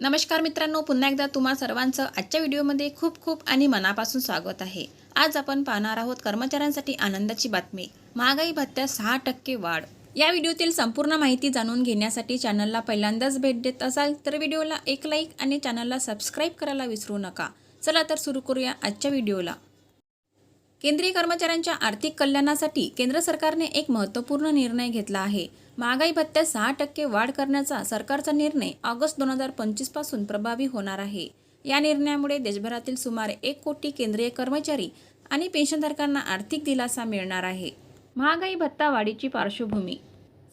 नमस्कार मित्रांनो पुन्हा एकदा तुम्हा सर्वांचं आजच्या व्हिडिओमध्ये खूप खूप आणि मनापासून स्वागत आहे. आज आपण पाहणार आहोत कर्मचाऱ्यांसाठी आनंदाची बातमी. महागाई भत्त्यात सहा टक्के वाढ. या व्हिडिओतील संपूर्ण माहिती जाणून घेण्यासाठी चॅनलला पहिल्यांदाच भेट देत असाल तर व्हिडिओला एक लाईक आणि चॅनलला सबस्क्राईब करायला विसरू नका. चला तर सुरू करूया आजच्या व्हिडिओला. केंद्रीय कर्मचाऱ्यांच्या आर्थिक कल्याणासाठी केंद्र सरकारने एक महत्त्वपूर्ण निर्णय घेतला आहे. महागाई भत्त्यात सहा टक्के वाढ करण्याचा सरकारचा निर्णय ऑगस्ट दोन हजार पंचवीसपासून प्रभावी होणार आहे. या निर्णयामुळे देशभरातील सुमारे एक कोटी केंद्रीय कर्मचारी आणि पेन्शनधारकांना आर्थिक दिलासा मिळणार आहे. महागाई भत्ता वाढीची पार्श्वभूमी.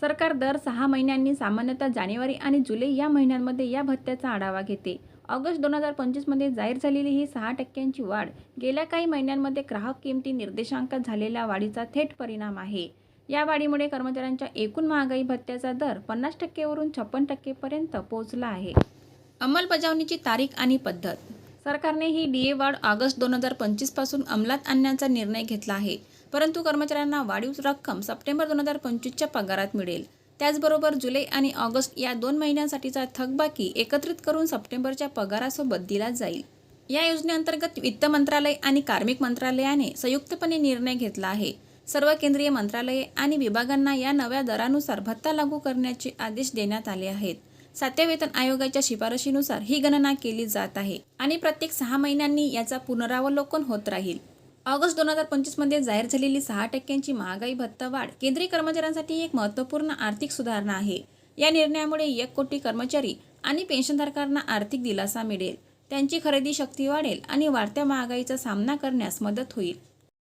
सरकार दर सहा महिन्यांनी सामान्यतः जानेवारी आणि जुलै या महिन्यांमध्ये या भत्त्याचा आढावा घेते. ऑगस्ट दोन हजार पंचवीसमध्ये जाहीर झालेली ही सहा टक्क्यांची वाढ गेल्या काही महिन्यांमध्ये ग्राहक किमती निर्देशांकात झालेल्या वाढीचा थेट परिणाम आहे. या वाढीमुळे कर्मचाऱ्यांच्या एकूण महागाई भत्त्याचा दर पन्नास टक्केवरून छप्पन टक्केपर्यंत पोहोचला आहे. अंमलबजावणीची तारीख आणि पद्धत. सरकारने ही डी ए वाढ ऑगस्ट दोन हजार पंचवीसपासून अंमलात आणण्याचा निर्णय घेतला आहे. परंतु कर्मचाऱ्यांना वाढीव रक्कम सप्टेंबर दोन हजार पंचवीसच्या पगारात मिळेल. त्याचबरोबर जुलै आणि ऑगस्ट या दोन महिन्यांसाठीचा थकबाकी एकत्रित करून सप्टेंबरच्या पगारासोबत दिला जाईल. या योजनेअंतर्गत वित्त मंत्रालय आणि कार्मिक मंत्रालयाने संयुक्तपणे निर्णय घेतला आहे. सर्व केंद्रीय मंत्रालये आणि विभागांना या नव्या दरानुसार भत्ता लागू करण्याचे आदेश देण्यात आले आहेत. सातव्या वेतन आयोगाच्या शिफारशीनुसार ही गणना केली जात आहे आणि प्रत्येक सहा महिन्यांनी याचा पुनरावलोकन होत राहील. ऑगस्ट दोन हजार पंचवीसमध्ये जाहीर झालेली सहा टक्क्यांची महागाई भत्ता वाढ केंद्रीय कर्मचाऱ्यांसाठी एक महत्त्वपूर्ण आर्थिक सुधारणा आहे. या निर्णयामुळे एक कोटी कर्मचारी आणि पेन्शनधारकांना आर्थिक दिलासा मिळेल. त्यांची खरेदी शक्ती वाढेल आणि वाढत्या महागाईचा सामना करण्यास मदत होईल.